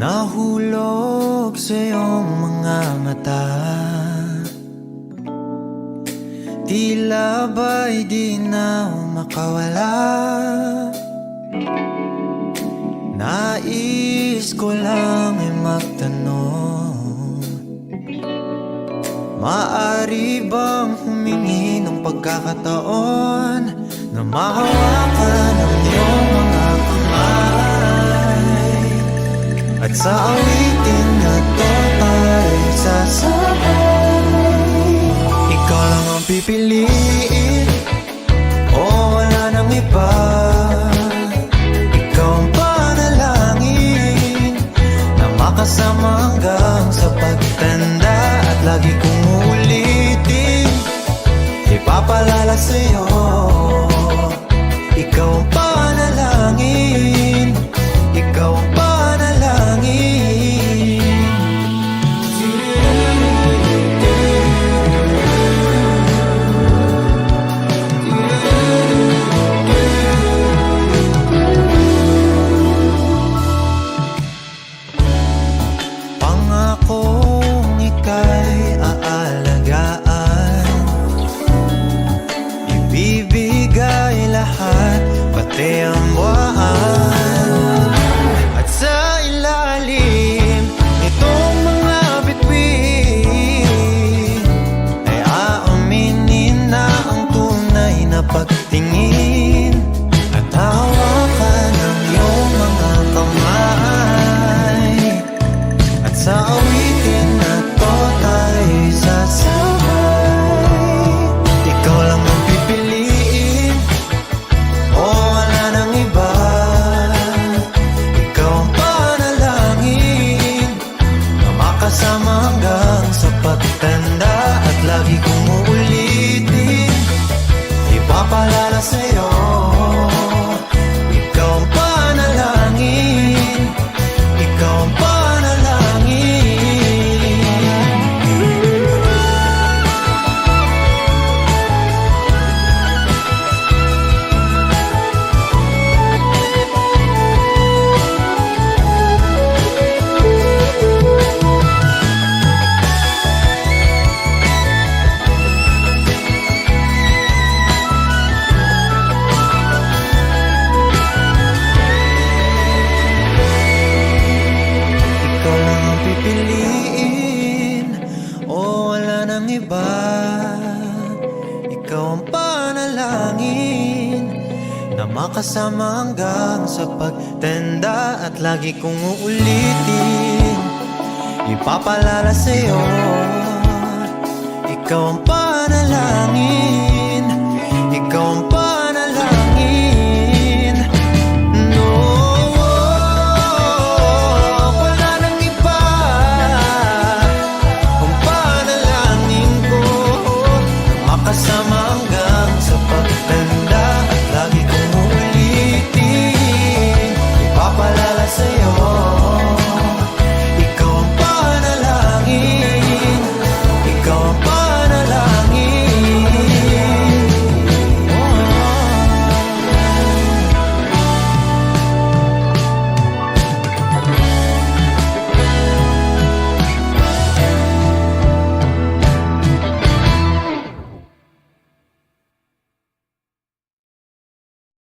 Nahulog sa iyong mga mata. Tila ba'y di na makawala? Nais ko lang ay magtanong. Maari bang humingi ng pagkakataon Na mahawakan ang iyong mga At sa awitin na to ay sasabay Ikaw lang ang pipiliin O wala nang iba. Ikaw ang panalangin Na makasama hanggang sa pagtanda At lagi kong uulitin Ipapalala sa'yo Ipapalala sa'yo Ang panalangin Na makasama hanggang sa pagtenda At lagi kong uulitin. Ipapalala sa'yo Ikaw ang panalangin